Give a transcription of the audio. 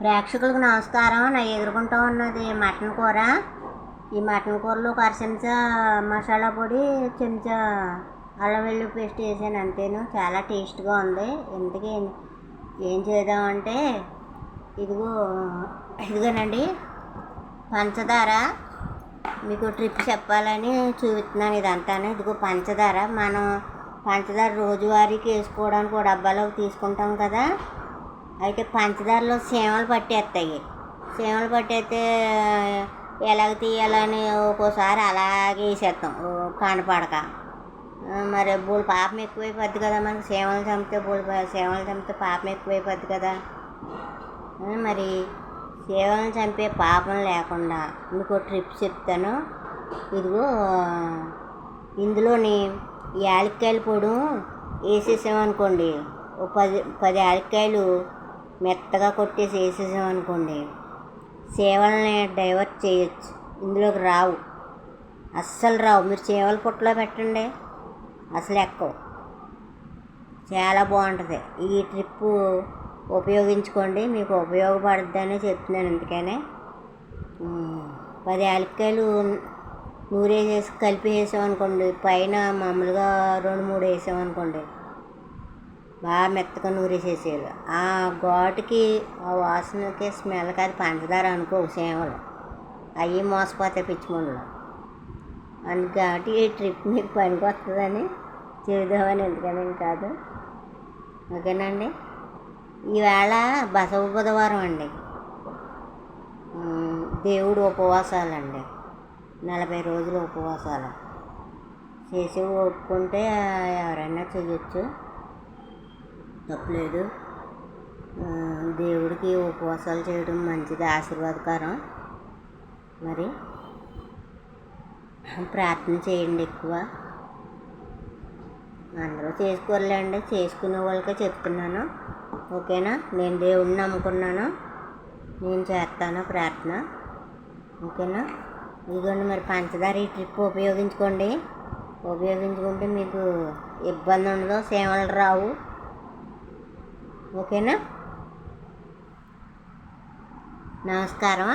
ప్రేక్షకులకు నమస్కారం. నా ఎదుర్కొంటూ ఉన్నది మటన్ కూర. ఈ మటన్ కూరలో ఒక అర చెంచా మసాలా పొడి చెంచా అల్లం వెల్లుల్లి పేస్ట్ వేసాను అంతేను. చాలా టేస్ట్గా ఉంది. ఇంతకీ ఏం చేద్దామంటే ఇదిగో ఇదిగోనండి పంచదార. మీకు ట్రిప్ చెప్పాలని చూపిస్తున్నాను ఇదంతాను. ఇదిగో పంచదార. మనం పంచదార రోజువారీకి వేసుకోవడానికి ఒక డబ్బాలో తీసుకుంటాం కదా. అయితే పంచదారలో సీమలు పట్టేస్తాయి. సీమలు పట్టేస్తే ఎలాగ తీయాలని ఒక్కోసారి అలాగే వేసేస్తాం. కనపడక. మరి బూడి పాపం ఎక్కువైపోద్ది కదా మనకి. సేవలు చంపితే బూడి సేవలు చంపితే పాపం ఎక్కువైపోద్ది కదా. మరి సేవలను చంపే పాపం లేకుండా మీకు ట్రిప్ చెప్తాను. ఇదిగో ఇందులోని యాలక్కాయల పొడి వేసేసామనుకోండి. పది పది యాలక్కాయలు మెత్తగా కొట్టేసి వేసేసామనుకోండి సేవల్ని డైవర్ట్ చేయొచ్చు. ఇందులోకి రావు. అస్సలు రావు. మీరు చేవల పుట్టలో పెట్టండి. అసలు ఎక్కువ. చాలా బాగుంటుంది. ఈ ట్రిప్పు ఉపయోగించుకోండి. మీకు ఉపయోగపడుతుందని చెప్తున్నాను అందుకనే. పది యాలక్కాయలు నూరేసేసి కలిపి వేసామనుకోండి పైన మామూలుగా రెండు మూడు వేసామనుకోండి బాగా మెత్తగా నూరేసేసారు. ఆ ఘాటుకి ఆ వాసనకి స్మెల్కి అది పంచదార అనుకో సేవలు. అవి మోసపోతాయి పిచ్చిమందులు అందుకటి ఈ ట్రిప్ మీకు పనికి వస్తుందని చేద్దామని ఎందుకని కాదు. ఓకేనండి? ఈవేళ బసవ బుధవారం అండి. దేవుడు ఉపవాసాలండి. నలభై రోజులు ఉపవాసాలు. చేసి ఒప్పుకుంటే ఎవరైనా చేయొచ్చు. తప్పలేదు. దేవుడికి ఉపవాసాలు చేయడం మంచిది ఆశీర్వాదకరం. మరి ప్రార్థన చేయండి ఎక్కువ. అందరూ చేసుకోలేండి చేసుకునే వాళ్ళకే చెప్తున్నాను. ఓకేనా? నేను దేవుడిని నమ్ముకున్నాను. నేను చేస్తాను ప్రార్థన. ఓకేనా? ఇదిగోండి మరి పంచదార ఈ ట్రిప్ ఉపయోగించుకోండి. ఉపయోగించుకుంటే మీకు ఇబ్బంది ఉండదు సేవలు రావు. ఓకేనా నమస్కారం